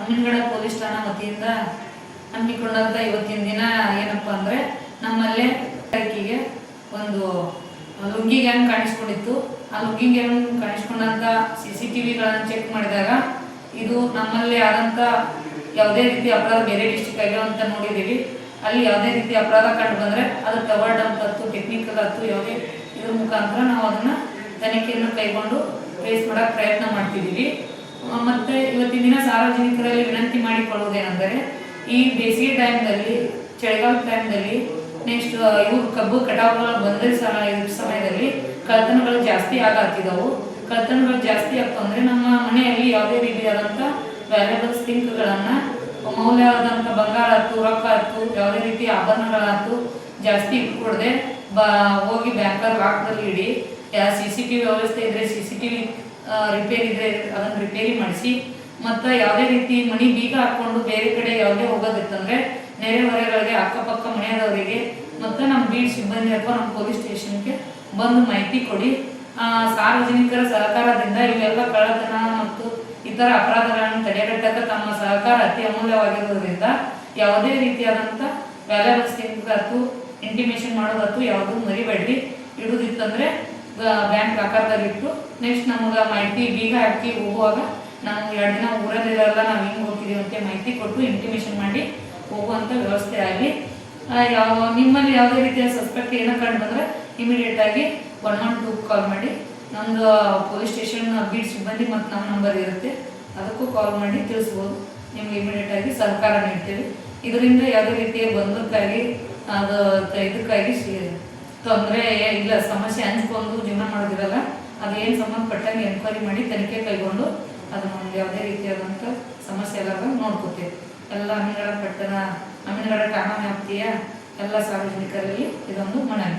Amingad police ಠಾಣಾ ವತಿಯಿಂದ ಹಮ್ಮಿಕೊಂಡಂತ ಇವತ್ತಿನ ದಿನ ಏನಪ್ಪ ಅಂದ್ರೆ ನಮ್ಮಲ್ಲೇ ತಾರೀಕಿಗೆ ಒಂದು ಲುಂಗಿ ಗ್ಯಾಂಗ್ ಕಾಣಿಸ್ಕೊಂಡಿತ್ತು. ಆ ಲುಂಗಿ ಗ್ಯಾಂಗ್ ಕಾಣಿಸ್ಕೊಂಡಂತ ಸಿ ಸಿ ಟಿ ಚೆಕ್ ಮಾಡಿದಾಗ ಇದು ನಮ್ಮಲ್ಲಿ ಆದಂತ ಯಾವುದೇ ರೀತಿ ಅಪರಾಧ ಬೇರೆ ಡಿಸ್ಟಿಕ್ ಆಗಿರೋ ಅಂತ ನೋಡಿದೀವಿ ಅಲ್ಲಿ ಯಾವುದೇ ರೀತಿ ಅಪರಾಧ ಕಂಡು ಬಂದ್ರೆ ಅದು ಟವರ್ ಡಂಪ್ ಹತ್ತು ಟೆಕ್ನಿಕಲ್ ಹತ್ತು, ಯಾವುದೇ ಇದ್ರ ಮುಖಾಂತರ ನಾವು ಅದನ್ನ ತನಿಖೆಯನ್ನು ಕೈಗೊಂಡು ಫೇಸ್ ಮಾಡಕ್ ಪ್ರಯತ್ನ ಮಾಡ್ತಿದ್ದೀವಿ. ಮತ್ತೆ ಇವತ್ತಿನ ದಿನ ಸಾರ್ವಜನಿಕರಲ್ಲಿ ವಿನಂತಿ ಮಾಡಿಕೊಳ್ಳುವುದೇನೆಂದರೆ, ಈ ಬೇಸಿಗೆ ಟೈಮ್ನಲ್ಲಿ ಚಳಿಗಾಲ ಟೈಮ್ನಲ್ಲಿ ನೆಕ್ಸ್ಟ್ ಇವು ಕಬ್ಬು ಕಟಾವುಗಳು ಬಂದ ಸಮಯದಲ್ಲಿ ಕಳ್ತನಗಳು ಜಾಸ್ತಿ ಆಗತ್ತಿದ್ದವು ಕಳ್ತನಗಳು ಜಾಸ್ತಿ ಆಗ್ತಾವ ಅಂದರೆ ನಮ್ಮ ಮನೆಯಲ್ಲಿ ಯಾವುದೇ ರೀತಿಯಾದಂಥ ವ್ಯಾಲ್ಯೂಬಲ್ ಸ್ಥಿಂಕ್ಗಳನ್ನು ಮೌಲ್ಯವಾದಂಥ ಬಂಗಾರ ಆಯ್ತು, ರೊಕ್ಕ ಆಯ್ತು, ಯಾವುದೇ ರೀತಿ ಆಭರಣಗಳಾಯ್ತು ಜಾಸ್ತಿ ಇಟ್ಕೊಡದೆ ಬ, ಹೋಗಿ ಬ್ಯಾಂಕಲ್ಲಿ ಲಾಕ್ದಲ್ಲಿ ಇಡಿ. ಯಾವ ಸಿ ಸಿ ಟಿ ವಿ ವ್ಯವಸ್ಥೆ ಇದ್ದರೆ C C T V repair ಇದ್ರೆ ಅದನ್ನು ರಿಪೇರಿ ಮಾಡಿಸಿ, ಮತ್ತು ಯಾವುದೇ ರೀತಿ ಮನೆ ಬೀಗ ಹಾಕ್ಕೊಂಡು ಬೇರೆ ಕಡೆ ಯಾವುದೇ ಹೋಗೋದಿತ್ತಂದ್ರೆ, ನೆರೆ ಹೊರೆಗಳಿಗೆ ಅಕ್ಕಪಕ್ಕ ಮನೆಯವರಿಗೆ ಮತ್ತು ನಮ್ಮ ಬೀಡ್ ಸಿಬ್ಬಂದಿ ಅಥವಾ ನಮ್ಮ ಪೊಲೀಸ್ ಸ್ಟೇಷನ್ಗೆ ಬಂದು ಮಾಹಿತಿ ಕೊಡಿ. ಸಾರ್ವಜನಿಕರ ಸಹಕಾರದಿಂದ ಇವೆಲ್ಲ ಕಳ್ಳತನ ಮತ್ತು ಇತರ ಅಪರಾಧಗಳನ್ನು ತಡೆಗಟ್ಟಕ್ಕೆ ತಮ್ಮ ಸಹಕಾರ ಅತಿ ಅಮೂಲ್ಯವಾಗಿರುವುದರಿಂದ ಯಾವುದೇ ರೀತಿಯಾದಂಥ ವ್ಯಾಲ್ಯೂಬಲ್ಸ್ ಇಂಟಿಮೇಷನ್ ಮಾಡೋದತ್ತು ಯಾವುದೂ ಮರಿಬೇಡ್ರಿ. ಇಡುದಿತ್ತಂದ್ರೆ ಬ್ಯಾಂಕ್ ಆಕಾರದಲ್ಲಿಟ್ಟು ನೆಕ್ಸ್ಟ್ ನಮಗೆ ಮಾಹಿತಿ ಬೀಗ ಹಾಕಿ ಹೋಗುವಾಗ ನಾವು ಎರಡು ದಿನ ಊರಲ್ಲಿರಲ್ಲ, ನಾವು ಹಿಂಗೆ ಹೋಗ್ತಿದ್ದೀವಿ ಅಂತ ಮಾಹಿತಿ ಕೊಟ್ಟು ಇಂಟಿಮೇಷನ್ ಮಾಡಿ ಹೋಗುವಂಥ ವ್ಯವಸ್ಥೆ ಆಗಲಿ ಯಾವ, ನಿಮ್ಮಲ್ಲಿ ಯಾವುದೇ ರೀತಿಯ ಸಸ್ಪೆಕ್ಟ್ ಏನೋ ಕಂಡು ಬಂದರೆ ಇಮಿಡಿಯೇಟ್ ಆಗಿ ಒನ್ ಒನ್ ಟೂ ಕಾಲ್ ಮಾಡಿ. ನಮ್ಮದು ಪೊಲೀಸ್ ಸ್ಟೇಷನ್ ಬೀಟ್ ಸಿಬ್ಬಂದಿ ಮತ್ತು ನಮ್ಮ ನಂಬರ್ ಇರುತ್ತೆ. ಅದಕ್ಕೂ ಕಾಲ್ ಮಾಡಿ ತಿಳಿಸ್ಬೋದು. ನಿಮ್ಗೆ ಇಮಿಡಿಯೇಟಾಗಿ ಸಹಕಾರ ನೀಡ್ತೀವಿ. ಇದರಿಂದ ಯಾವುದೇ ರೀತಿಯ ಬಂದಕ್ಕಾಗಿ ಅದು, ಇದಕ್ಕಾಗಿ ತೊಂದರೆ ಇಲ್ಲ, ಸಮಸ್ಯೆ ಹಂಚ್ಕೊಂಡು ಜೀವನ ಮಾಡೋದಿರಲ್ಲ ಅದೇನು ಸಂಬಂಧಪಟ್ಟಂಗೆ ಎನ್ಕ್ವೈರಿ ಮಾಡಿ ತನಿಖೆ ಕೈಗೊಂಡು ಅದನ್ನು ಒಂದು ಯಾವುದೇ ರೀತಿಯಾದಂಥ ಸಮಸ್ಯೆ ಎಲ್ಲ ನೋಡ್ಕೋತೀವಿ. ಎಲ್ಲ ಅಮೀನ್ಗಡ ಪಟ್ಟಣ ಅಮೀನ್ಗಡ ಠಾಣಾ ವ್ಯಾಪ್ತಿಯ ಎಲ್ಲ ಸಾರ್ವಜನಿಕರಲ್ಲಿ ಇದೊಂದು ಮನವಿ.